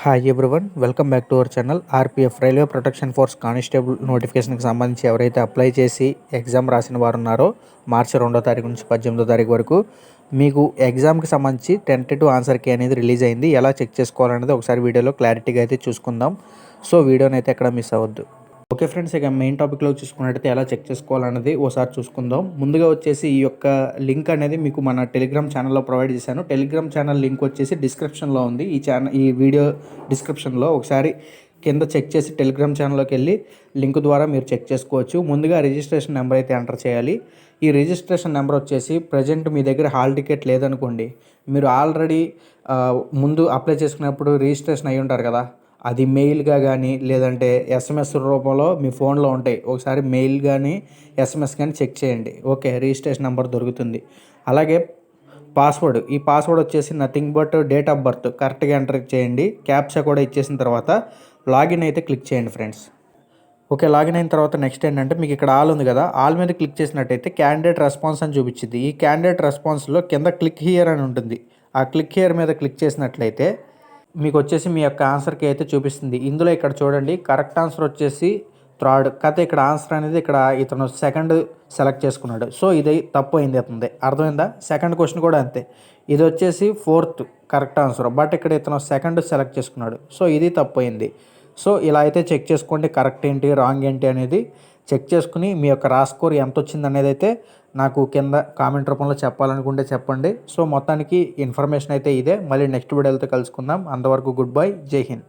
Hi everyone welcome back to our channel RPF railway protection force constable నోటిఫికేషన్కి సంబంధించి ఎవరైతే apply చేసి exam రాసిన వారు ఉన్నారో మార్చి రెండో తారీఖు నుంచి పద్దెనిమిదో తారీఖు వరకు మీకు ఎగ్జామ్కి సంబంధించి టెంటేటివ్ ఆన్సర్ కీ అనేది రిలీజ్ అయింది. ఎలా చెక్ చేసుకోవాలనేది ఒకసారి వీడియోలో క్లారిటీగా అయితే చూసుకుందాం. సో వీడియోని అయితే ఎక్కడ మిస్ అవ్వద్దు. ఓకే ఫ్రెండ్స్ ఇక మెయిన్ టాపిక్లో చూసుకున్నట్టయితే ఎలా చెక్ చేసుకోవాలన్నది ఓసారి చూసుకుందాం. ముందుగా వచ్చేసి ఈ యొక్క లింక్ అనేది మీకు మన టెలిగ్రామ్ ఛానల్లో ప్రొవైడ్ చేశాను. టెలిగ్రామ్ ఛానల్ లింక్ వచ్చేసి డిస్క్రిప్షన్లో ఉంది. ఈ ఛానల్ ఈ వీడియో డిస్క్రిప్షన్లో ఒకసారి కింద చెక్ చేసి టెలిగ్రామ్ ఛానల్లోకి వెళ్ళి లింక్ ద్వారా మీరు చెక్ చేసుకోవచ్చు. ముందుగా రిజిస్ట్రేషన్ నెంబర్ అయితే ఎంటర్ చేయాలి. ఈ రిజిస్ట్రేషన్ నెంబర్ వచ్చేసి ప్రజెంట్ మీ దగ్గర హాల్ టికెట్ లేదనుకోండి మీరు ఆల్రెడీ ముందు అప్లై చేసుకున్నప్పుడు రిజిస్ట్రేషన్ అయ్యి ఉంటారు కదా అది మెయిల్గా కానీ లేదంటే ఎస్ఎంఎస్ రూపంలో మీ ఫోన్లో ఉంటాయి. ఒకసారి మెయిల్ కానీ ఎస్ఎంఎస్ కానీ చెక్ చేయండి. ఓకే రిజిస్ట్రేషన్ నెంబర్ దొరుకుతుంది. అలాగే పాస్వర్డ్. ఈ పాస్వర్డ్ వచ్చేసి nothing but date of birth. కరెక్ట్గా ఎంటర్ చేయండి. క్యాప్చా కూడా ఇచ్చేసిన తర్వాత లాగిన్ అయితే క్లిక్ చేయండి ఫ్రెండ్స్. ఓకే లాగిన్ అయిన తర్వాత నెక్స్ట్ ఏంటంటే మీకు ఇక్కడ ఆల్ ఉంది కదా ఆల్ మీద క్లిక్ చేసినట్టయితే క్యాండిడేట్ రెస్పాన్స్ అని చూపించింది. ఈ క్యాండిడేట్ రెస్పాన్స్లో కింద క్లిక్ హియర్ అని ఉంటుంది. ఆ క్లిక్ హియర్ మీద క్లిక్ చేసినట్లయితే మీకు వచ్చేసి మీ యొక్క ఆన్సర్కి అయితే చూపిస్తుంది. ఇందులో ఇక్కడ చూడండి కరెక్ట్ ఆన్సర్ వచ్చేసి థర్డ్ కథ ఇక్కడ ఆన్సర్ అనేది ఇక్కడ ఇతను సెకండ్ సెలెక్ట్ చేసుకున్నాడు. సో ఇది తప్పు అయింది అవుతుంది అర్థమైందా? సెకండ్ క్వశ్చన్ కూడా అంతే. ఇది వచ్చేసి ఫోర్త్ కరెక్ట్ ఆన్సర్ బట్ ఇక్కడ ఇతను సెకండ్ సెలెక్ట్ చేసుకున్నాడు. సో ఇది తప్పు అయింది సో ఇలా అయితే చెక్ చేసుకోండి కరెక్ట్ ఏంటి రాంగ్ ఏంటి అనేది. చెక్ చేసుకుని మీ యొక్క రా స్కోర్ ఎంత వచ్చింది అనేది అయితే నాకు కింద కామెంట్ రూపంలో చెప్పాలనుకుంటే చెప్పండి. సో మొత్తానికి ఇన్ఫర్మేషన్ అయితే ఇదే. మళ్ళీ నెక్స్ట్ వీడియోలతో కలుసుకుందాం. అంతవరకు గుడ్ బై. జై హింద్.